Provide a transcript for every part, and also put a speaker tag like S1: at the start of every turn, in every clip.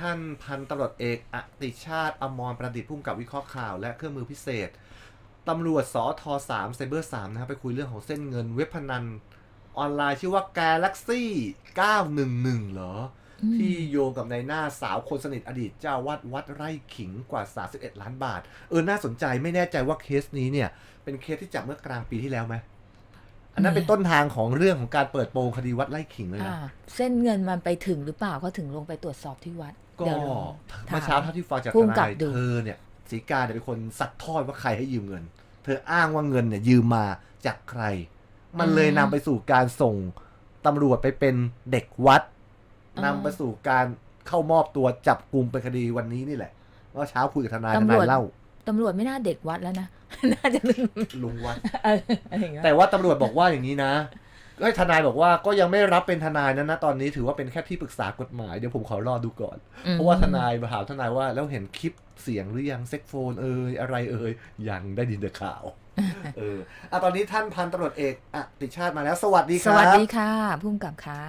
S1: ท่านพันตำรวจเอกอติชาติอมรประดิษฐ์ผู้กำกับวิเคราะห์ข่าว และเครื่องมือพิเศษตำรวจสอท3ไซเบอร์3นะครับไปคุยเรื่องของเส้นเงินเว็บพนันออนไลน์ชื่อว่า Galaxy 911 เหรอ
S2: อืม
S1: ที่โยงกับในหน้าสาวคนสนิทอดีตเจ้าวัดวัดไร่ขิงกว่า 31 ล้านบาท เออ น่าสนใจไม่แน่ใจว่าเคสนี้เนี่ย เป็นเคสที่จับเมื่อกลางปีที่แล้วไหม อันนั้นเป็นต้นทางของเรื่องของการเปิดโปงคดีวัดไร่ขิงเลย
S2: อ่า
S1: นะ
S2: เส้นเงินมันไปถึงหรือเปล่าเขาถึงลงไปตรวจสอบที่วัด
S1: ก็
S2: เดี๋ยวลอง
S1: เมื่อเช้าเท่าที่ฟังจาก
S2: ภู
S1: ท
S2: มิกับ
S1: นาย
S2: ดู
S1: เธอเนี่ยสีกาเนี่ยเป็นคนสัดทอดว่าใครให้ยืมเงิน เธออ้างว่าเงินเนี่ยยืมมาจากใคร มันเลยนำไปสู่การส่งตำรวจไปเป็นเด็กวัดนำไปสู่การเข้ามอบตัวจับกลุ่มเป็นคดีวันนี้นี่แหละว่าเช้าคุยกับทนายท
S2: ตำร
S1: นา
S2: วยจ
S1: เล่า
S2: ตำรวจไม่น่าเด็กวัดแล้วนะ น่าจะเป็น
S1: ลุงวัด
S2: เอออะไรอย่างเงี้ย
S1: แต่ว่าตำรวจบอกว่าอย่างนี้นะ ก็ทนายบอกว่าก็ยังไม่รับเป็นทนายนะนะตอนนี้ถือว่าเป็นแค่ที่ปรึกษากฎหมายเดี๋ยวผมขอรอดูก่อน
S2: อืม
S1: เพราะว่าทนายมาถามทนายว่าแล้วเห็นคลิปเสียงหรือยังเซ็กโฟนเอ่ยอะไรเอ่ยยังได้ดินแต่ข่าวเอออะตอนนี้ท่านพันตำรวจเอกอติชาติมาแล้ว สวัสดีค
S2: ส
S1: รับ
S2: วัสดีค่ะพุ่มกับคะ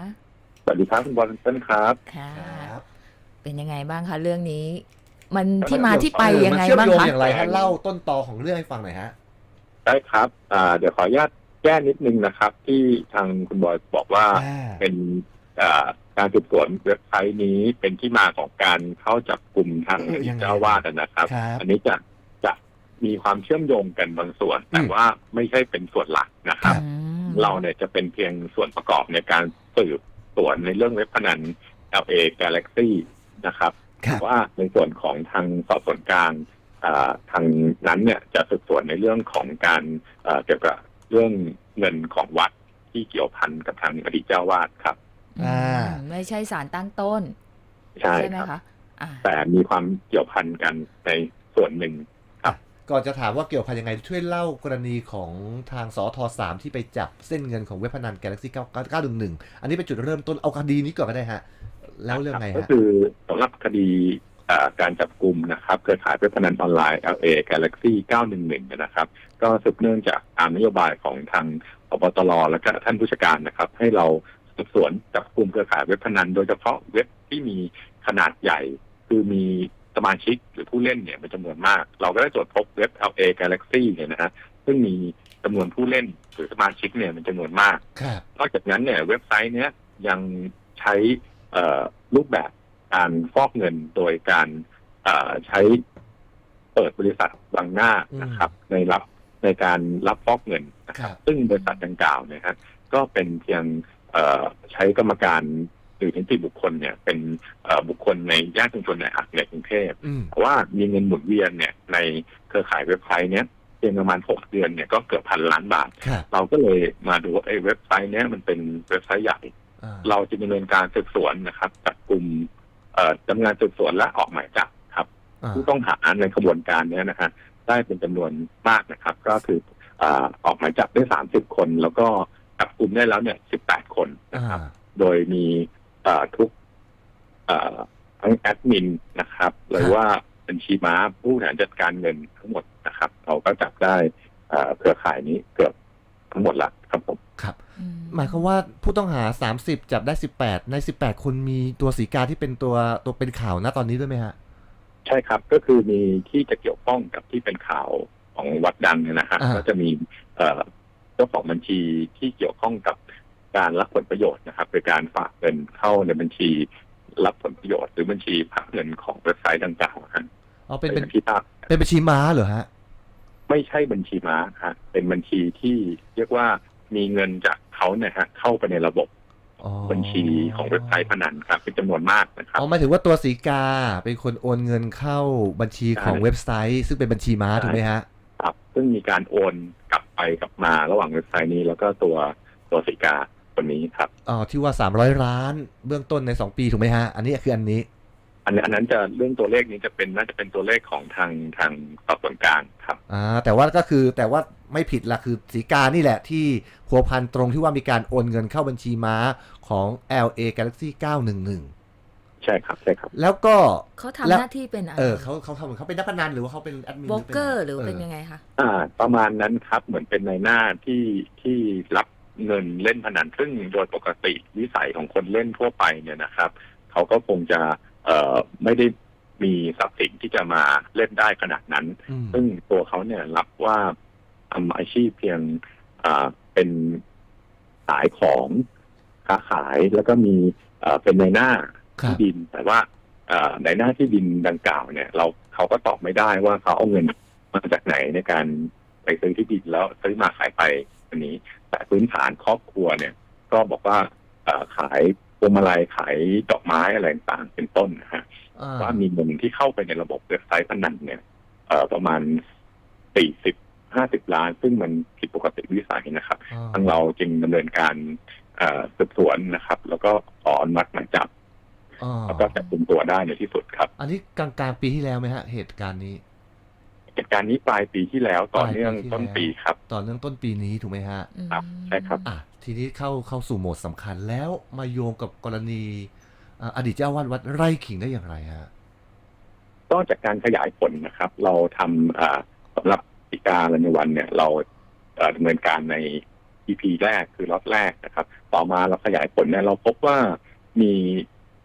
S3: สวัสดีครับคุณบอลเต้นครับ
S2: ค่ะ
S1: ครับ
S2: เป็นยังไงบ้างคะเรื่องนี้ มันที่มาที่ไป
S1: เออ
S2: ยัง
S1: มัน
S2: ไง
S1: เชื่อม
S2: บ้าง
S1: โยง
S2: คะ
S1: อย่างไรฮะเล่าต้นตอของเรื่องให้ฟังหน่อยฮะ
S3: ได้ครับ อ่า เดี๋ยวขออนุญาต แก้นิดนึงนะครับ ที่ทางคุณบอยบอกว่าเป็นอ่าการสืบสวนเว็บไซต์นี้เป็นที่มาของการเข้าจับกลุ่มทาง
S1: เออยังไง
S3: เจ้าอาวาดนะครับ
S1: ครับ
S3: อันนี้จะจะมีความเชื่อมโยงกันบางส่วน แต่
S1: อืม
S3: ว่าไม่ใช่เป็นส่วนหลักนะครับ
S2: อืม
S3: เราเนี่ยจะเป็นเพียงส่วนประกอบในการสืบสวนในเรื่องเว็บพนัน LA Galaxy นะครับ
S1: ครับ
S3: ว่าในส่วนของทางสอบสวนกลางอ่าทางนั้นเนี่ยจะสืบสวนในเรื่องของการอ่าเกี่ยวกับ เรื่องเงินของวัดที่เกี่ยวพันกับทางอดีตเจ้าวาดครับ
S2: อืมไม่ใช่สารตั้งต้น
S3: ใช่
S2: ไหม
S3: ครับ
S2: คะอ่า
S3: แต่มีความเกี่ยวพันกันในส่วนหนึ่ง
S1: ก่อนจะถามว่าเกี่ยวพันยังไงช่วยเล่ากรณีของทางสทสามที่ไปจับเส้นเงินของเว็บพนัน Galaxy 9 911 อันนี้เป็นจุดเริ่มต้นเอาคดีนี้ก่อนก็ได้ฮะ แล้วเรื่องไง
S3: ก็
S1: ฮะ
S3: คือสำหรับคดีอ่า การจับกลุ่มนะครับเครือข่ายเว็บพนันออนไลน์ LA Galaxy 911 นะครับ ก็สืบเนื่องจากตามนโยบายของทางอบตรและก็ท่านผู้ชการนะครับ ให้เราสืบสวนจับกลุ่มเครือข่ายเว็บพนัน โดยเฉพาะเว็บที่มีขนาดใหญ่ คือมีสมาชิกหรือผู้เล่นเนี่ยเป็นจำนวนมาก เราก็ได้ตรวจพบเว็บ LA Galaxy เนี่ยนะฮะซึ่งมีจำนวนผู้เล่นหรือสมาชิกเนี่ยเป็นจำนวนมาก
S1: ครับ
S3: นอกจากนั้นเนี่ยเว็บไซต์เนี้ยยังใช้เอ่อรูปแบบ การฟอกเงินโดยการเอ่อใช้เปิดบริษัทบังหน้านะครับ ในรับในการรับฟอกเงินนะ
S1: ค
S3: ครับ
S1: รับ
S3: ซึ่งบริษัทดังกล่าวเนี่ยฮะก็เป็นเพียงเอ่อใช้กรรมการหรือนิติบุคคลเนี่ย เป็นเอ่อบุคคลในย่านชุมชนในอักในกรุงเทพ
S1: อืม
S3: เพราะว่ามีเงินหมุนเวียนเนี่ย ในเครือข่ายเว็บไซต์เนี้ยเพียงประมาณหกเดือนเนี่ยก็เกือบพันล้านบาท
S1: ครับ
S3: เราก็เลยมาดูว่าไอ้เว็บไซต์เนี้ยมันเป็นเว็บไซต์ใหญ่
S1: อ่า
S3: เราจะดำเนินการสืบสวนนะครับจับกลุ่มเอ่อ ดำเนินการสืบสวนและออกหมายจับครับ
S1: อ่า
S3: ผู้ต้องหาในขบวนการเนี้ยนะฮะได้เป็นจำนวนมากนะครับ ก็คือเอ่อออกหมายจับได้สามสิบคน แล้วก็จับกลุ่มได้แล้วเนี่ยสิบแปดคนนะครับ โดยมีเอ่อทุกเอ่อทั้งแอดมินนะครับหรือว่าบัญชีม้าผู้บริหารจัดการเงินทั้งหมดนะครับ เราก็จับได้เอ่อเครือข่ายนี้เกือบทั้งหมดละครับผม
S1: ครับ
S2: อื
S1: หมายความว่าผู้ต้องหา 30 จับได้ 18 ใน 18 คนมีตัวสีกาที่เป็นตัวตัวเป็นข่าวนะตอนนี้ด้วยไหมฮะ
S3: ใช่ครับก็คือมีที่จะเกี่ยวข้องกับที่เป็นข่าวของวัดดังเนี่ยนะฮะ
S1: อ่า
S3: ก็จะมีเอ่อเจ้าของบัญชีที่เกี่ยวข้องกับการรับผลประโยชน์นะครับโดยการฝากเงินเข้าในบัญชีรับผลประโยชน์ หรือบัญชีฝากเงินของเว็บไซต์ดังกล่าวนะฮะ
S1: อ๋อเป็นเป็น
S3: บัญชีภาพ
S1: เป็นบัญชีม้าเหรอฮะ
S3: ไม่ใช่บัญชีม้าฮะเป็นบัญชีที่เรียกว่ามีเงินจาก เขาเนี่ยฮะเข้าไปในระบบ
S1: อ๋อ
S3: บัญชีของเว็บไซต์พนันครับเป็นจำนวนมากนะครับ
S1: อ๋อหมายถึงว่าตัวสีกาเป็นคนโอนเงินเข้าบัญชีของ
S3: ใช่
S1: เว็บไซต์ ซึ่งเป็นบัญชีม้า
S3: ใช่
S1: ถูกไหมฮะ
S3: ครับซึ่งมีการโอนกลับไปกลับมาระหว่างเว็บไซต์นี้ แล้วก็ตัวตัวสิกาคนนี้ครับ
S1: อ๋อที่ว่า300ล้านเบื้องต้นใน2ปีถูกไหมฮะ อันนี้คืออันนี้
S3: อันนี้อันนั้นจะเรื่องตัวเลขนี้จะเป็นน่าจะเป็นตัวเลขของทางทางสอบสวนกลางครับ
S1: อ่าแต่ว่าก็คือแต่ว่า ไม่ผิดละคือสีกานี่แหละที่พัวพันตรงที่ว่ามีการโอนเงินเข้าบัญชีม้าของ LA Galaxy 911
S3: ใช่ครับใช่ครับ
S1: แล้วก็
S2: เขาทำ
S1: แล้ว
S2: หน้าที่เป็นอะไร
S1: เออเขาเขาทำเหมือนเขาเป็นนักพนันหรือว่าเขาเป็นแอดมิน
S2: โบรกเกอร์หรือเป็นยังไงคะ
S3: อ่า ประมาณนั้นครับเหมือนเป็นในหน้าที่ที่รับเงินเล่นพนันซึ่งโดยปกติวิสัยของคนเล่นทั่วไปเนี่ยนะครับ เขาก็คงจะเอ่อไม่ได้มีทรัพย์สินที่จะมาเล่นได้ขนาดนั้น
S1: อืม
S3: ซึ่งตัวเขาเนี่ยรับว่า ทำอาชีพเพียงอ่าเป็นขายของค้าขายแล้วก็มีเอ่อเป็นในหน้า
S1: ครั
S3: ที่
S1: บ
S3: ดิน แต่ว่าเอ่อในหน้าที่ดินดังกล่าวเนี่ย เราเขาก็ตอบไม่ได้ว่าเขาเอาเงินมาจากไหนในการไปซื้อที่ดินแล้วซื้อมาขายไปอันนี้ แต่พื้นฐานครอบครัวเนี่ย ก็บอกว่าเอ่อขายพวงมาลัยขายดอกไม้อะไรต่างๆเป็นต้นนะฮะ
S1: อ่า
S3: ว่ามีเงินที่เข้าไปในระบบเว็บไซต์พนันเนี่ยเอ่อประมาณสี่สิบ ห้าสิบล้าน ซึ่งมันผิดปกติวิสัยนะครับ
S1: อ่า
S3: ทางเราจึงดำเนินการเอ่อสืบสวนนะครับ แล้วก็ขออนุมัติหมายจับ
S1: อ่า
S3: แล้วก็จับกลุ่มตัวได้ในที่สุดครับ
S1: อันนี้กลางกลางๆปีที่แล้วไหมฮะ เหตุการณ์นี้
S3: เหตุการณ์นี้ปลายปีที่แล้วต่อเนื่อง
S1: ปลายปีที่
S3: ต้น
S1: แล้ว
S3: ปีครับ
S1: ต่อเนื่องต้นปีนี้ถูกไหมฮะ
S3: ครับใช่ครับ
S1: อะทีนี้เข้าเข้าสู่โหมดสำคัญแล้วมาโยงกับกรณีอ่าอดีตเจ้าวาดวัดไร่ขิงได้อย่างไรฮะ
S3: ก็จากการขยายผลนะครับ เราทำอ่าสำหรับ ปิกาลัญวันเนี่ยเราเอ่อดำเนินการใน EP แรกคือล็อตแรกนะครับ ต่อมาเราขยายผลเนี่ยเราพบว่ามี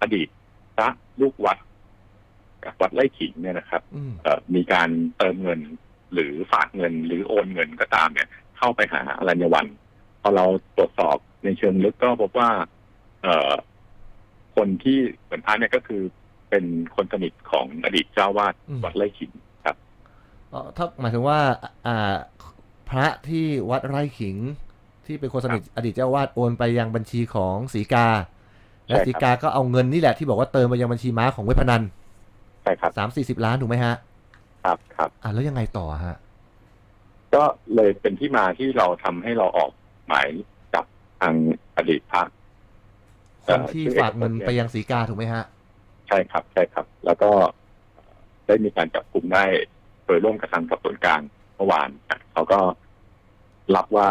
S3: อดีตพระลูกวัดกับวัดไร่ขิงเนี่ยนะครับ
S1: อืม
S3: เอ่อมีการเติมเงินหรือฝากเงินหรือโอนเงินก็ตามเนี่ย เข้าไปหาอรัญญวันพอเราตรวจสอบในเชิงลึกก็พบว่า เอ่อคนที่เหมือนพระเนี่ยก็คือเป็นคนสนิทของอดีตเจ้าวาด
S1: อืม
S3: วัดไร่ขิงครับ
S1: เอ่อ ถ้าหมายถึงว่าอ่าพระที่วัดไร่ขิงที่เป็นคนสนิทอดีตเจ้าวาดโอนไปยังบัญชีของสีกา และ
S3: ใช่ครับ
S1: สีกาก็เอาเงินนี่แหละที่บอกว่าเติมไปยังบัญชีม้าของเว็บพนัน
S3: ใช่ครับ
S1: สามสี่สิบล้านถูกไหมฮะ
S3: ครับครับ
S1: อะแล้วยังไงต่อฮะ
S3: ก็เลยเป็นที่มาที่เราทำให้เราออกหมายจับทางอดีตพระ
S1: คนที่ฝากเงินไปยังสีกาถูกไหมฮะ
S3: ใช่ครับใช่ครับ แล้วก็ได้มีการจับกลุ่มได้ โดยร่วมกับทางสอบสวนกลางเมื่อวานอะเขาก็รับว่า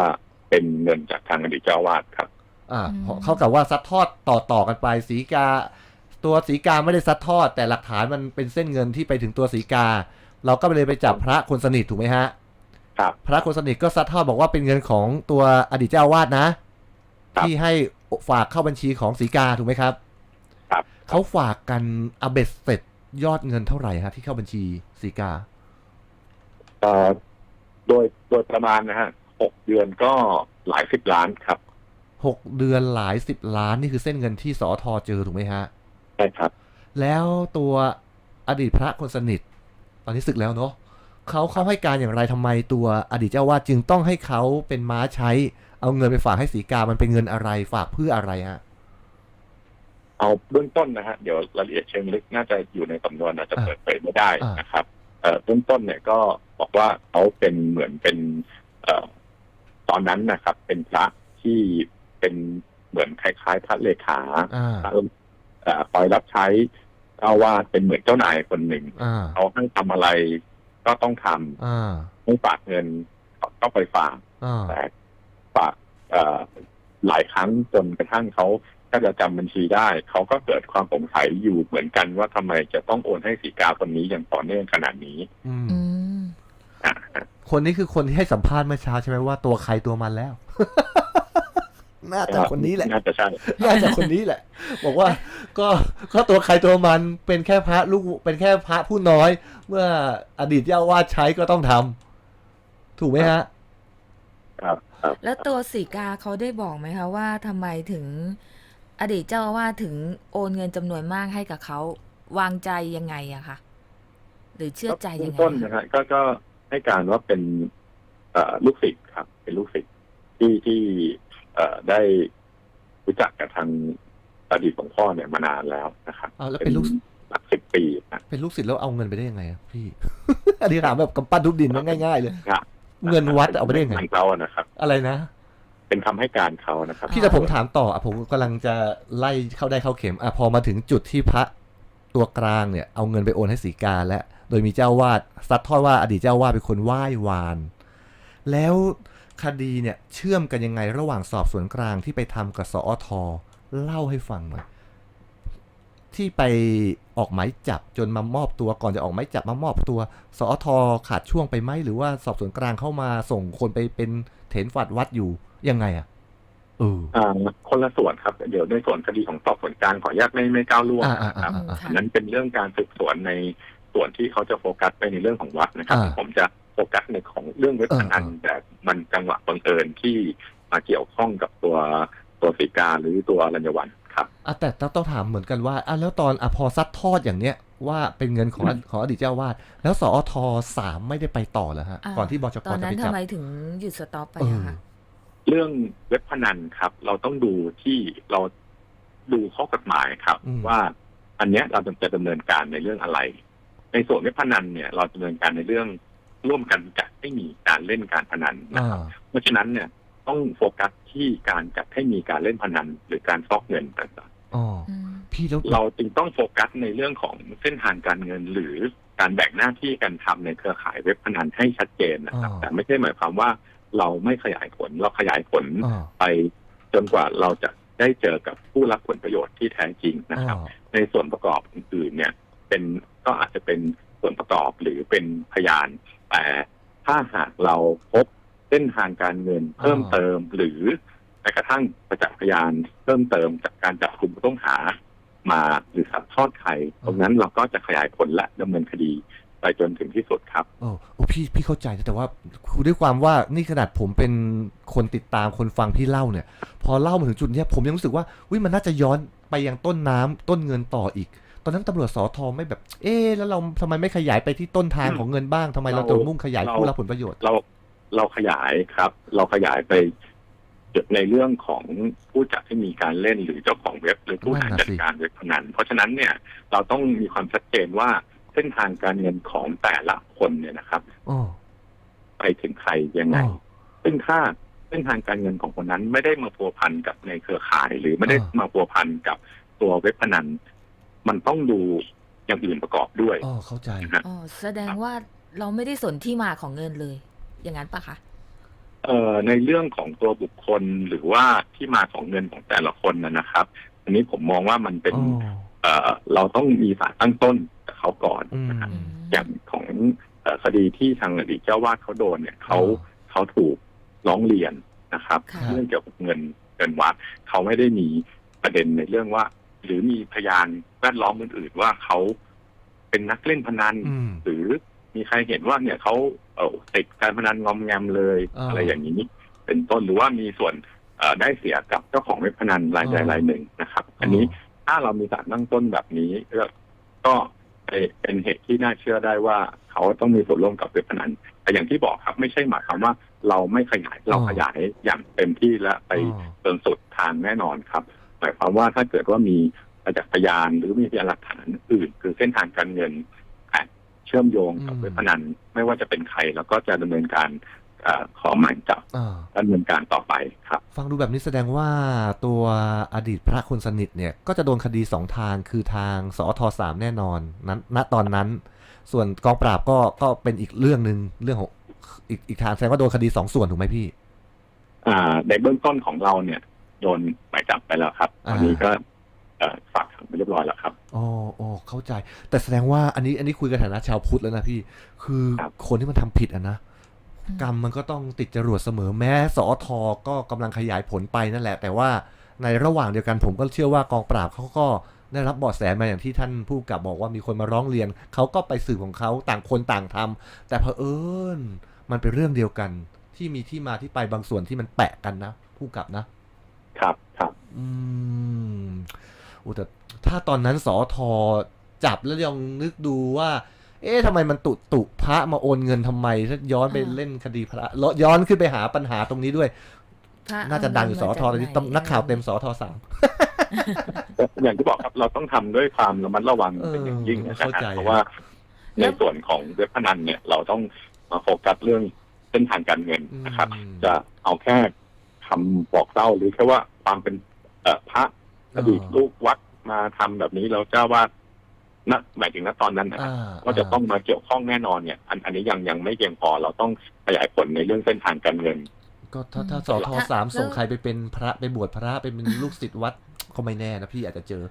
S3: เป็นเงินจากทางอดีตเจ้าวาดครับ
S1: อ่า
S2: อืม
S1: เพราะเข้ากับว่าซัดทอดต่อต่อกันไปสีกา ตัวสีกาไม่ได้ซัดทอด แต่หลักฐานมันเป็นเส้นเงินที่ไปถึงตัวสีกา เราก็เลยไปจับพระคนสนิทถูกไหมฮะ
S3: ครับ
S1: พระคนสนิทก็ซัดทอดบอกว่าเป็นเงินของตัวอดีตเจ้าอาวาดนะ
S3: ครับ
S1: ที่ให้ฝากเข้าบัญชีของสีกาถูกไหมครับ
S3: ครับ
S1: เขาฝากกันอเบสเสร็จยอดเงินเท่าไหร่ฮะที่เข้าบัญชีสีกา
S3: เอ่อ โดยโดยประมาณนะฮะหกเดือนก็หลายสิบล้านครับ
S1: หกเดือนหลายสิบล้านนี่คือเส้นเงินที่สอทอเจอถูกไหมฮะ
S3: ใช่ครับ
S1: แล้วตัวอดีตพระคนสนิท ตอนนี้ศึกแล้วเนาะเขาเขาให้การอย่างไรทำไมตัวอดีตเจ้าอาวาดจึงต้องให้เขาเป็นม้าใช้ เอาเงินไปฝากให้สีกา มันเป็นเงินอะไรฝากเพื่ออะไรฮะ
S3: เอาเบื้องต้นนะฮะเดี๋ยวรายละเอียดเชิงลึกน่าจะอยู่ในสำนวนอาจจะ
S1: อ่า
S3: เปิดเผยไม่ได้
S1: อ่าน
S3: นะครับ เอ่อเบื้องต้นเนี่ยก็บอกว่าเขาเป็นเหมือนเป็นเอ่อตอนนั้นนะครับ เป็นพระที่เป็นเหมือนคล้ายๆ พระเลขา
S1: อ่า
S3: พระเอ่อคอยรับใช้เจ้าวาดเป็นเหมือนเจ้านายคนหนึ่ง
S1: อ่า
S3: เขาให้ทำอะไรก็ต้องทำ
S1: อ่า
S3: ให้ฝากเงินก็ไปฝาก
S1: อ่า
S3: แต่ฝากเอ่อหลายครั้งจนกระทั่งเขา ถ้าจะจำบัญชีได้ เขาก็เกิดความสงสัยอยู่เหมือนกันว่าทำไมจะต้องโอนให้สีกาคนนี้อย่างต่อเนื่องขนาดนี้
S1: อืม
S2: อืม
S3: อะ
S1: คนนี้คือคนที่ให้สัมภาษณ์เมื่อเช้าใช่ไหมว่าตัวใครตัวมันแล้วน่าจะคนนี้แหละ
S3: น่าจะใช่
S1: น่าจะคนนี้แหละ บอกว่า ก็ก็ตัวใครตัวมันเป็นแค่พระลูกเป็นแค่พระผู้น้อย เมื่ออดีตเจ้าอาวาดใช้ก็ต้องทำถูกไหมฮะ
S3: ครับครับ
S2: แล้วตัวสีกาเขาได้บอกไหมคะว่าทำไมถึง อดีตเจ้าอาวาสถึงโอนเงินจำนวนมากให้กับเขาวางใจยังไงอะคะหรือเชื่อใจยังไง
S3: เบื้ต้น
S2: อะ
S3: นะฮะก็ก็ให้การว่าเป็นเอ่อลูกศิษย์ครับ เป็นลูกศิษย์ที่ที่เอ่อได้รู้จักกับทางอดีตของพ่อเนี่ยมานานแล้วนะครับ
S1: เอาแล้วเป็นลูก
S3: หลักสิบปีนะ
S1: เป็นลูกศิษย์แล้วเอาเงินไปได้ยังไงอะพี่อันนี้ถามแบบกำปั้นทุบดินง่ายๆเลย
S3: ครับ
S1: เงินวัดเอาไปได้ยังไง
S3: ทางเขาอะนะครับ
S1: อะไรนะ
S3: เป็นคำให้การเขานะครับ
S1: พี่แต่ผมถามต่ออะผมกำลังจะไล่เข้าได้เข้าเข็มอะพอมาถึงจุดที่พระตัวกลางเนี่ย เอาเงินไปโอนให้สีกาและ โดยมีเจ้าวาดซัดทอดว่าอดีตเจ้าวาดเป็นคนไหว้วาน แล้วคดีเนี่ยเชื่อมกันยังไงระหว่างสอบสวนกลางที่ไปทำกับสอทเล่าให้ฟังหน่อยที่ไปออกหมายจับจนมามอบตัวก่อนจะออกหมายจับมามอบตัว สอทขาดช่วงไปไหมหรือว่าสอบสวนกลางเข้ามาส่งคนไปเป็นเถนฝัดวัดอยู่ ยังไงอะเออ
S3: อ่าคนละส่วนครับ เดี๋ยวในส่วนคดีของสอบสวนกลางขออนุญาตไม่ไม่ก้าวล่วง
S1: อ่าอ่า
S3: นะครับ
S1: อ่าอ่า
S2: ค่ะ
S3: อันนั้นเป็นเรื่องการสืบสวนในส่วนที่เขาจะโฟกัสไปในเรื่องของวัดนะครับ
S1: อ่า
S3: ผมจะโฟกัสในของเรื่องเว็บพนัน
S1: เออเออ
S3: แต่มันจังหวะบังเอิญที่มาเกี่ยวข้องกับตัวตัวสีกาหรือตัวรัญญวันครับ
S1: อะแต่ต้องต้องถามเหมือนกันว่าอะแล้วตอนอะพอซัดทอดอย่างเนี้ยว่าเป็นเงินของอของอดีตเจ้าอาวาดแล้วสอทสามไม่ได้ไปต่อเหรอฮะ
S2: อ่า
S1: ก่อนที่บชก
S2: ตอน
S1: จะ
S2: นั้
S1: ไป
S2: นทำ
S1: จับ
S2: ไมถึงหยุดสต็อปไป
S1: เออ
S2: อะคะ
S3: เรื่องเว็บพนันครับ เราต้องดูที่เราดูข้อกฎหมายครับ
S1: อืม
S3: ว่าอันเนี้ยเราจะดำเนินการในเรื่องอะไร ในส่วนเว็บพนันเนี่ย เราดำเนินการในเรื่องร่วมกันจัดให้มีการเล่นการพนันนะครับ
S1: อ่า
S3: เพราะฉะนั้นเนี่ยต้องโฟกัสที่การจัดให้มีการเล่นพนันหรือการฟอกเงินต่าง
S1: อ๋อ
S2: อืม
S1: พี่แล้ว
S3: ๆเราจึงต้องโฟกัสในเรื่องของเส้นทางการเงินหรือการแบ่งหน้าที่การทำในเครือข่ายเว็บพนันให้ชัดเจนนะครับ
S1: อ่า
S3: แต่ไม่ใช่หมายความว่า เราไม่ขยายผลเราขยายผล
S1: อ่า
S3: ไปจนกว่าเราจะได้เจอกับผู้รับผลประโยชน์ที่แท้จริงนะครับ
S1: อ่า
S3: ในส่วนประกอบอื่นๆเนี่ยเป็นก็อาจจะเป็นส่วนประกอบหรือเป็นพยาน แต่ถ้าหากเราพบเส้นทางการเงินเพิ่มเติมหรือแม้กระทั่งประจักษ์พยานเพิ่มเติมจากการจับกลุ่มผู้ต้องหามาหรือสัดทอดใครตรงนั้นเราก็จะขยายผลและดำเนินคดี ไปจนถึงที่สุดครับ
S1: โอ้โอ้พี่พี่เข้าใจนะแต่ว่าคือด้วยความว่านี่ขนาดผมเป็นคนติดตามคนฟังพี่เล่าเนี่ย พอเล่ามาถึงจุดเนี้ยผมยังรู้สึกว่าวิมันน่าจะย้อนไปยังต้นน้ำต้นเงินต่ออีก ตอนนั้นตำรวจสอทอไม่แบบ เอ๊ะแล้วเราทำไมไม่ขยายไปที่ต้นทางของเงินบ้างทำไมเรา
S3: เรา
S1: จะมุ่งขยาย
S3: เรา
S1: ผู้รับผลประโยชน์
S3: เราเราขยายครับ เราขยายไปในเรื่องของผู้จัดให้มีการเล่นหรือเจ้าของเว็บหรือผู้
S1: นั่นน่ะ
S3: จัด
S1: สิ
S3: การเว็บพนันเพราะฉะนั้นเนี่ยเราต้องมีความชัดเจนว่า เส้นทางการเงินของแต่ละคนเนี่ยนะครับ
S1: อ๋อ
S3: ไปถึงใครยังไง
S1: อ๋อ
S3: ซึ่งถ้าเส้นทางการเงินของคนนั้นไม่ได้มาพัวพันกับในเครือข่าย หรือไม่ได้
S1: อ่าม
S3: มาพัวพันกับตัวเว็บพนัน มันต้องดูอย่างอื่นประกอบด้วย
S1: อ๋อเข้าใจ
S2: อ๋อแสดงว่าเราไม่ได้สนที่มาของเงินเลย อย่างนั้นปะคะ
S3: เอ่อในเรื่องของตัวบุคคลหรือว่าที่มาของเงินของแต่ละคนนะนะครับ อันนี้ผมมองว่ามันเป็น
S1: อ๋อ
S3: เอ่อเราต้องมีสารตั้งต้นกับ เขาก่อน
S1: อืม
S3: นะครับ
S2: อืม
S3: อย่างของเอ่อคดีที่ทางอดีตเจ้าวาดเขาโดนเนี่ยเขา
S1: อ๋อ
S3: เขาถูกร้องเรียนนะครับ
S2: ค่ะ
S3: เรื่องเกี่ยวกับเงินเงินวัดเขาไม่ได้มีประเด็นในเรื่องว่า หรือมีพยานแวดล้อมอื่นๆว่าเขาเป็นนักเล่นพนัน
S1: อืม
S3: หรือมีใครเห็นว่าเนี่ยเขาเอ่อติดการพนันงอมแงมเลย
S1: อ่า
S3: อะไรอย่างนี้เป็นต้นหรือว่ามีส่วนเอ่อได้เสียกับเจ้าของเว็บพนันรายใด
S1: อ่ารา
S3: ยหนึ่งนะครับ อันนี้ถ้าเรามีสารตั้งต้นแบบนี้ก็ก็ เป็นเหตุที่น่าเชื่อได้ว่าเขาต้องมีส่วนร่วมกับเว็บพนันแต่อย่างที่บอกครับไม่ใช่หมายความว่าเราไม่ขยายเรา
S1: อ่า
S3: ขยายอย่างเต็มที่และไป
S1: อ๋อ
S3: จนสุดทางแน่นอนครับ หมายความว่าถ้าเกิดว่ามีประจักษ์พยานหรือมีพยานหลักฐานอื่น คือเส้นทางการเงินแอบเชื่อมโยงกับ
S1: อืม
S3: เว็บพนันไม่ว่าจะเป็นใครเราก็จะดำเนินการเอ่อ ขอหมายจับ
S1: อ่า
S3: ดำเนินการต่อไปครับ
S1: ฟังดูแบบนี้แสดงว่าตัวอดีตพระคนสนิทเนี่ยก็จะโดนคดีสองทางคือทางสอทสามแน่นอนนั้นณตอนนั้น ส่วนกองปราบก็ก็เป็นอีกเรื่องหนึ่งเรื่องของอีกอีกทางแสดงว่าโดนคดีสองส่วนถูกไหมพี่
S3: อ่า ในเบื้องต้นของเราเนี่ย โดนหมายจับไปแล้วครับ
S1: อ่า
S3: อันนี้ก็เอ่อฝากขังไปเรียบร้อยแล้วครับ
S1: อ๋ออ๋อเข้าใจ แต่แสดงว่าอันนี้อันนี้คุยกันฐานะชาวพุทธแล้วนะพี่ คือ
S3: ครับ
S1: คนที่มันทำผิดอะนะ
S2: อืม
S1: กรรมมันก็ต้องติดจรวดเสมอแม้สอทอก็กำลังขยายผลไปนั่นแหละ แต่ว่าในระหว่างเดียวกันผมก็เชื่อว่ากองปราบเขาก็ได้รับเบาะแสมาอย่างที่ท่านผู้กำกับบอกว่ามีคนมาร้องเรียนเขาก็ไปสืบของเขาต่างคนต่างทำแต่เผอิญมันเป็นเรื่องเดียวกัน ที่มีที่มาที่ไปบางส่วนที่มันแปะกันนะผู้กำกับนะ
S3: ครับครับ
S1: อืมโอ้แต่ถ้าตอนนั้นสอทอจับแล้วยังนึกดูว่า เอ๊ะทำไมมันตุตุพระมาโอนเงินทำไมถ้าย้อนไป
S2: อ่า
S1: เล่นคดีพระแล้วย้อนขึ้นไปหาปัญหาตรงนี้ด้วย
S2: พระ
S1: น่าจะดังอยู่สอทอตอนนี้ต้องนักข่าวเต็มสอทอสาม
S3: อย่างที่บอกครับเราต้องทำด้วยความระมัดระวัง
S1: เออ
S3: เป็นอย่างยิ่งนะครั
S1: เข้า
S3: บ
S1: ใจ
S3: เพราะว่า ในส่วนของเว็บพนันเนี่ย เราต้องมาโฟกัสเรื่องเส้นทางการเงินนะครับ
S1: อืม
S3: จะเอาแค่คำบอกเล่าหรือแค่ว่าความเป็นเอ่อพระอดีตลูกวัดมาทำแบบนี้เราเจ้าว่า ณหมายถึงณตอนนั้นนะครับ
S1: อ่า
S3: ว่าจะต้องมาเกี่ยวข้องแน่นอนเนี่ย อันอันนี้ยังยังไม่เพียงพอเราต้องขยายผลในเรื่องเส้นทางการเงิน
S1: ก็ถ้าถ้าสอทอสามส่งใครไปเป็นพระไปบวชพระไปเป็นลูกศิษย์วัดก็ไม่แน่นะพี่อาจจะเจอ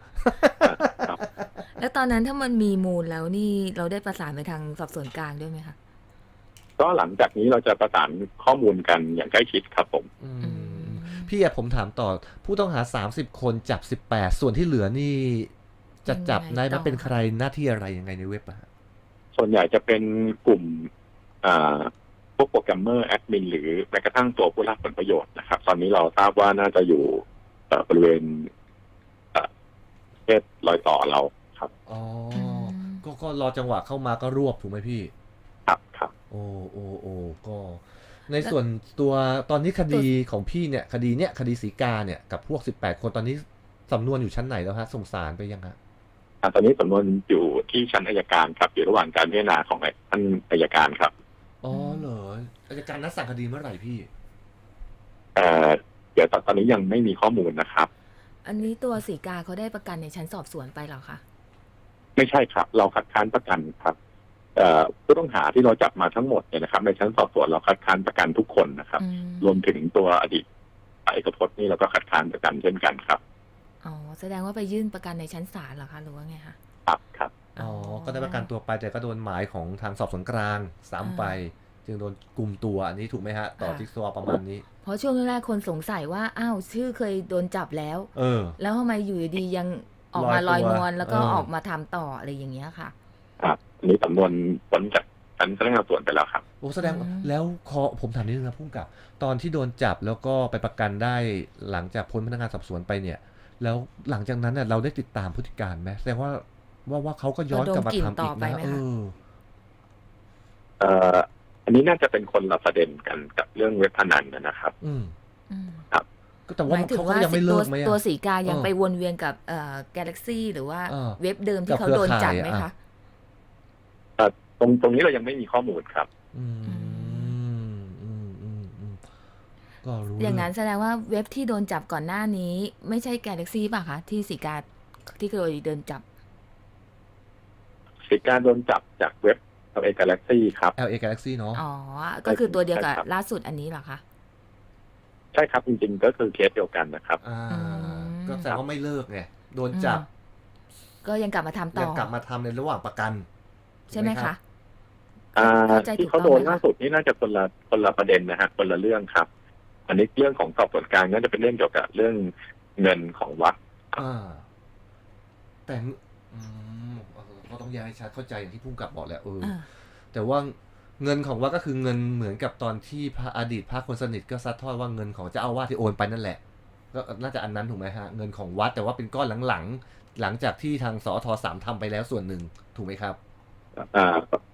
S2: แล้วตอนนั้นถ้ามันมีมูลแล้วนี่เราได้ประสานไปทางสอบสวนกลางด้วยไหมคะ
S3: ก็หลังจากนี้เราจะประสานข้อมูลกันอย่างใกล้ชิดครับผม
S1: อื
S2: อื
S1: ม
S2: ม
S1: พี่อะผมถามต่อผู้ต้องหา30คนจับ18ส่วนที่เหลือนี่ จะจับ
S2: ยังไง
S1: ได้ไหม
S2: ต่อ
S1: เป็นใครหน้าที่อะไรยังไงในเว็บอะฮะ
S3: ส่วนใหญ่จะเป็นกลุ่มอ่าพวกโปรแกรมเมอร์แอดมินหรือแม้กระทั่งตัวผู้รับผลประโยชน์นะครับ ตอนนี้เราทราบว่าน่าจะอยู่เอ่อบริเวณเอ่อประเทศรอยต่อเราครับ
S1: อ๋ออ
S2: ม
S1: ก็ก็รอจังหวะเข้ามาก็รวบถูกไหมพี่
S3: ครับครับ
S1: โอ้โอ้โอ้ก็ในส่วนตัวตอนนี้คดีของพี่เนี่ย คดีเนี้ยคดีสีกาเนี่ยกับพวก18คนตอนนี้สำนวนอยู่ชั้นไหนแล้วฮะส่งสารไปยังฮะ
S3: อ่า ตอนนี้สำนวนอยู่ที่ชั้นอายการครับ อยู่ระหว่างการพิจารณาของท่านอายการครับ
S1: อ๋อเหรออายการนัดสั่งคดีเมื่อไหร่พี่
S3: เอ่อเดี๋ยวตอนนี้ยังไม่มีข้อมูลนะครับ
S2: อันนี้ตัวสีกาเขาได้ประกันในชั้นสอบสวนไปเหรอคะ
S3: ไม่ใช่ครับ เราคัดค้านประกันครับเอ่อผู้ต้องหาที่เราจับมาทั้งหมดเนี่ยนะครับ ในชั้นสอบสวนเราคัดค้านประกันทุกคนนะครับ
S2: อืม
S3: รวมถึงตัวอดีตเอกพจน์นี่เราก็คัดค้านประกันเช่นกันครับ
S2: อ๋อแสดงว่าไปยื่นประกันในชั้นศาลเหรอคะหรือว่าไงคะ
S3: ครับครับ
S1: อ๋อ ก็ได้ประกันตัวไปแต่ก็โดนหมายของทางสอบสวนกลางซ้ำไป จึงโดนกลุ่มตัวอันนี้ถูกไหมฮะ ต่อ
S2: ค่ะ
S1: จิ๊กซอว์ประมาณนี้
S2: เพราะช่วงแรกๆคนสงสัยว่าอ้าวชื่อเคยโดนจับแล้ว
S1: เออ
S2: แล้วทำไมอยู่ดีๆยังออกมา
S1: ล
S2: ล
S1: อ
S2: อยย
S1: ตั
S2: น
S1: ว
S2: วลแล้วก็
S1: เออ
S2: ออกมาทำต่ออะไรอย่างเงี้ยค่ะ
S3: ครับอันนี้สำนวนผลจากชั้นพนักงานสอบสวนไปแล้วครับ
S1: โอ้แสดงว่า
S2: อืม
S1: แล้วขอผมถามนิดนึงนะพุ่มกับ ตอนที่โดนจับแล้วก็ไปประกันได้หลังจากพ้นพนักงานสอบสวนไปเนี่ย แล้วหลังจากนั้นเนี่ยเราได้ติดตามพฤติการไหมแสดงว่าว่าว่าเขาก็ย้อนกลับมาทำอีกนะเออ
S3: เอ่ออันนี้น่าจะเป็นคนละประเด็นกันกับเรื่องเว็บพนันนะครับ
S1: อืม
S2: อืม
S1: ก็แต่
S2: ห
S1: ว่า
S2: มายถึ
S1: เขา
S2: ง
S1: ก็
S2: ว่า
S1: ยังไม่เลิกไหม
S2: ตัว
S1: อะ
S2: ตัวสีกายัง
S1: เออ
S2: ไปวนเวียนกับเอ่อ Galaxy หรือว่า
S1: เออ
S2: เว็บเดิม
S1: กั
S2: ที่
S1: บ
S2: เขา
S1: เครือ
S2: โดนจับ
S1: ข่าย
S2: ไหม
S1: อะ
S2: คะ
S3: ตรงตรงนี้เรายังไม่มีข้อมูลครับ
S1: อืมอืมอืมอืม ก็รู้
S2: อย่างนั้น
S1: เแส
S2: ดงว่าเว็บที่โดนจับก่อนหน้านี้ ไม่ใช่ Galaxy ป่ะคะ ที่สีกาที่เคยเดินจับ
S3: สิการโดนจับจากเว็บเอกาแล็กซี่ครับ
S1: รื่อง LA Galaxy เนาะ
S2: อ๋อ ก็คือตัวเดียวกับ
S3: ใช่ครับ
S2: ล่าสุดอันนี้เหรอคะ
S3: ใช่ครับจริงๆ ก็คือเคสเดียวกันนะครับ
S1: อ่า
S2: อืม
S1: ก็แสดงว่าไม่เลิกไงโดนจับ
S2: อืมก็ยังกลับมาทำต่
S1: ยั
S2: อ
S1: งกลับมาทำในระหว่างประกัน
S2: ใช่ไหม
S1: ถูกรับ
S2: คะ
S3: อ่า
S2: เข้าใจ
S3: ที่เขา
S2: ถูกต้อง
S3: โดน
S2: ไหมคะ
S3: ล่าสุดนี่น่าจะคนละคนละประเด็นนะฮะคนละเรื่องครับ อันนี้เรื่องของสอบสวนกลางน่าจะเป็นเรื่องเกี่ยวกับเรื่องเงินของวัด
S1: อ่าแต่อืมเออก็ต้องแยกให้ชัดเข้าใจอย่างที่พุ่มกับบอกแหละเอออ
S2: อ่า
S1: แต่ว่าเงินของวัดก็คือเงินเหมือนกับตอนที่พระอดีตพระคนสนิทก็ซัดทอดว่าเงินของเจ้าอาวาสที่โอนไปนั่นแหละก็น่าจะอันนั้นถูกไหมฮะเงินของวัดแต่ว่าเป็นก้อนหลังๆหลังจากที่ทางสอทสามทำไปแล้วส่วนหนึ่งถูกไหมครับ
S3: อ่า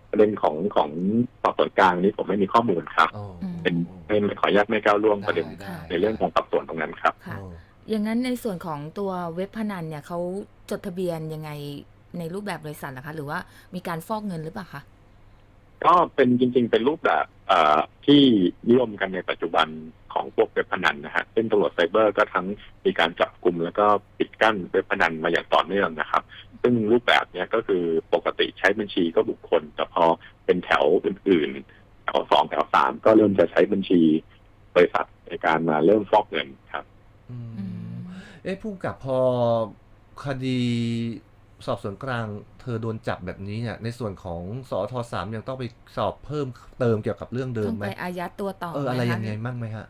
S3: ประเด็นของของสอบสวนกลางนี้ผมไม่มีข้อมูลครับ
S1: อ๋อ
S3: เป็นไม่ไม่ขออนุญาตไม่ก้าวล่วงประเด็น
S1: ได้
S3: ในเรื่องของสอบสวนตรงนั้นครับ
S2: ค่ะ
S1: อ๋อ
S2: อย่างนั้นในส่วนของตัวเว็บพนันเนี่ยเขาจดทะเบียนยังไงในรูปแบบบริษัทเหรอคะ หรือว่ามีการฟอกเงินหรือเปล่าคะ
S3: ก็เป็นจริง ๆ เป็นรูปแบบเอ่อที่นิยมกันในปัจจุบันของพวกเว็บพนันนะฮะซึ่งตำรวจไซเบอร์ก็ทั้งมีการจับกลุ่มแล้วก็ปิดกั้นเว็บพนันมาอย่างต่อเนื่องนะครับ ซึ่งรูปแบบเนี้ยก็คือปกติใช้บัญชีก็บุคคล แต่พอเป็นแถวอื่นๆ แถวสองแถวสามก็เริ่มจะใช้บัญชีบริษัทในการมาเริ่มฟอกเงินครับ
S1: อื
S2: อื
S1: ม
S2: ม
S1: เอ๊ะพุ่มกับพอคดีสอบสวนกลางเธอโดนจับแบบนี้เนี่ยในส่วนของสอทสามยังต้องไปสอบเพิ่มเติมเกี่ยวกับเรื่องเดิ
S2: ต้
S1: ม
S2: อง
S1: ไหม
S2: ไปอายัดตัวต่อ
S1: เอออะไร
S2: หมค
S1: ยังไงมั่งไหมฮะ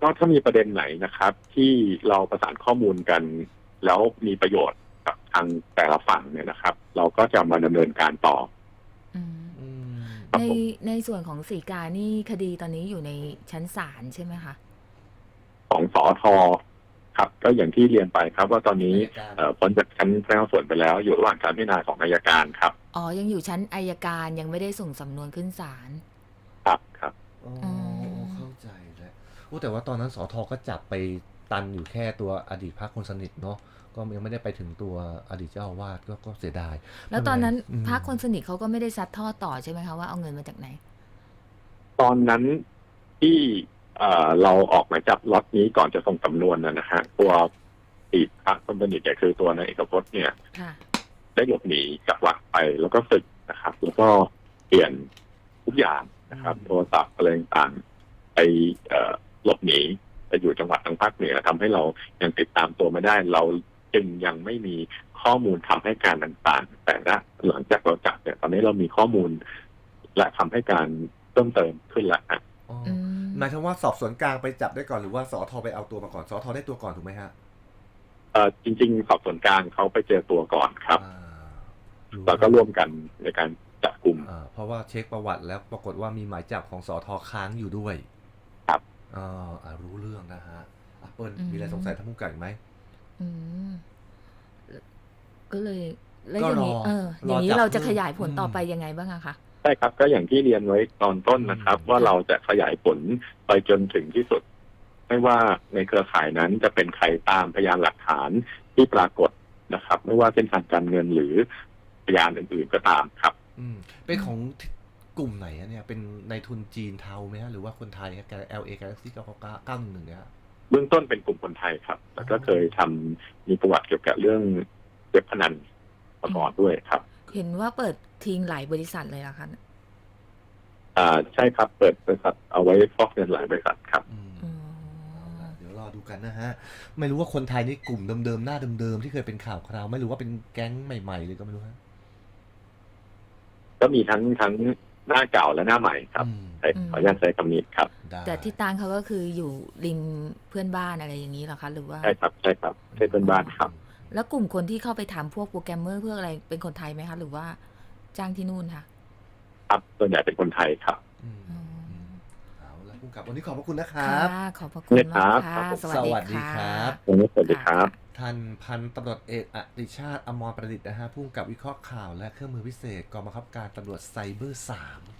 S3: ก็ถ้ามีประเด็นไหนนะครับ ที่เราประสานข้อมูลกัน แล้วมีประโยชน์กับ ทางแต่ละฝั่งเนี่ยนะครับ เราก็จะมาดำเนินการต่อ
S2: อืม
S1: อืม
S3: ครับ
S2: ใน
S3: ผม
S2: ในส่วนของสีกานี่คดีตอนนี้อยู่ในชั้นศาลใช่ไหมคะ
S3: ของสอทอครับ ก็อย่างที่เรียนไปครับ ว่าตอนนี้
S1: อัยการ
S3: เอ่อพ้นจากชั้นพนักงานสวนไปแล้ว อยู่ระหว่างการพิจารณาของอายการครับ
S2: อ๋อยังอยู่ชั้นอายการยังไม่ได้ส่งสำนวนขึ้นศาล
S3: ครับครับ
S1: อ๋อ
S2: อืม
S1: เข้าใจแล้วโอ้แต่ว่าตอนนั้นสอทอก็จับไปตันอยู่แค่ตัวอดีตพระคนสนิทเนาะ ก็ยังไม่ได้ไปถึงตัวอดีตเจ้าอาวาสก็ก็เสียดาย
S2: แล้วตอนนั้น
S1: อืม
S2: พระคนสนิทเขาก็ไม่ได้ซัดทอดต่อใช่ไหมคะว่าเอาเงินมาจากไหน
S3: ตอนนั้นที่เอ่อเราออกหมายจับล็อตนี้ก่อนจะส่งสำนวนนะนะฮะตัวอีกพระคนสนิทเนี่ยคือตัวนายเอกพจน์เนี่ย
S2: ค่ะ
S3: ได้หลบหนีจากวัดไปแล้วก็ศึกนะครับ แล้วก็เปลี่ยนทุกอย่างนะครับ โทรศัพท์อะไรต่างๆไปเอ่อหลบหนีไปอยู่จังหวัดทางภาคเหนือทำให้เรายังติดตามตัวไม่ได้ เรา จึงยังไม่มีข้อมูลทำให้การต่างๆ แต่ณหลังจากเราจับเนี่ยตอนนี้เรามีข้อมูล และทำให้การเพิ่มเติมขึ้นแล้วฮะ
S1: อ๋อ
S2: อืม
S1: ในหมายถึงว่าสอบสวนกลางไปจับได้ก่อนหรือว่าสอทไปเอาตัวมาก่อนสอทได้ตัวก่อนถูกไหมฮะ
S3: เอ่อจริง ๆ สอบสวนกลางเขาไปเจอตัวก่อนครับ
S1: อ่า
S3: แล้วก็ร่วมกันในการจับกลุ่ม
S1: อ่าเพราะว่าเช็คประวัติแล้วปรากฏว่ามีหมายจับของสอทค้างอยู่ด้วย
S3: ครับ
S1: อ่าอ่ารู้เรื่องนะฮะอะเปิ้ล
S2: อืม
S1: มีอะไรสงสัยท่านผู้การอีกไหม
S2: อืมก็เลย แล้ว
S1: ก็
S2: อย่างนี้
S1: รอ
S2: เออ
S1: รอ
S2: อย่างนี้
S1: จับ
S2: เราจะ
S1: เพิ่ม
S2: ขยายผล
S1: อืม
S2: ต่อไปยังไงบ้างอะคะ
S3: ใช่ครับ ก็อย่างที่เรียนไว้ตอนต้นนะครับ
S1: อืม
S3: ว่าเราจะขยายผลไปจนถึงที่สุด ไม่ว่าในเครือข่ายนั้นจะเป็นใครตามพยานหลักฐานที่ปรากฏนะครับ ไม่ว่าเส้นทางการเงินหรือพยานอื่นๆก็ตามครับ
S1: อืมเป็นของกลุ่มไหนอะเนี่ย เป็นในทุนจีนเทาไหมฮะ หรือว่าคนไทยฮะ LA Galaxy 991เนี่ยฮะ
S3: เบื้องต้นเป็นกลุ่มคนไทยครับแล้วก็เคยทำมีประวัติเกี่ยวกับเรื่องเว็บพนันมาก่อนด้วยครับ
S2: เห็นว่าเปิดทิ้งหลายบริษัทเลยเหรอคะ
S3: อ่าใช่ครับเปิดบริษัทเอาไว้ฟอกเงินหลายบริษัทครับ
S1: อืม
S2: อืม
S1: เอาล่ะเดี๋ยวรอดูกันนะฮะ ไม่รู้ว่าคนไทยนี่กลุ่มเดิมๆหน้าเดิมๆที่เคยเป็นข่าวคราว ไม่รู้ว่าเป็นแก๊งใหม่ๆเลยก็ไม่รู้ฮะ
S3: ก็มีทั้งทั้งหน้าเก่าและหน้าใหม่ครับ
S1: อืม
S3: ใช้ขออนุญาตใช้คำนี้ครับ
S1: ได้
S2: แต่ที่ตั้งเขาก็คืออยู่ริมเพื่อนบ้านอะไรอย่างนี้เหรอคะ หรือว่า
S3: ใช่ครับใช่ครับใช่เป็นบ้านครับ
S2: แล้วกลุ่มคนที่เข้าไปถามพวกโปรแกรมเมอร์เพื่ออะไรเป็นคนไทยไหมคะ หรือว่าจ้างที่นู่นคะ
S3: ครับส่วนใหญ่เป็นคนไทยครับ
S1: อืม
S2: อื
S1: อืม
S2: ม
S1: เอาละผู้กำกับวันนี้ขอบพระคุณนะค
S2: ค่ะ
S1: รับ
S2: ขอบพระคุณมาก
S3: ครั
S2: ค่ะ
S3: บ
S2: สวัสดี
S1: สวัสดี
S2: ค่ะ
S1: ครับ
S3: วันนี้สวัสดีครับ
S1: ท่านพันตำรวจเอกอติชาติอมรประดิษฐ์นะฮะผู้กำกับวิเคราะห์ข่าวและเครื่องมือพิเศษกองบังคับการตำรวจไซเบอร์สาม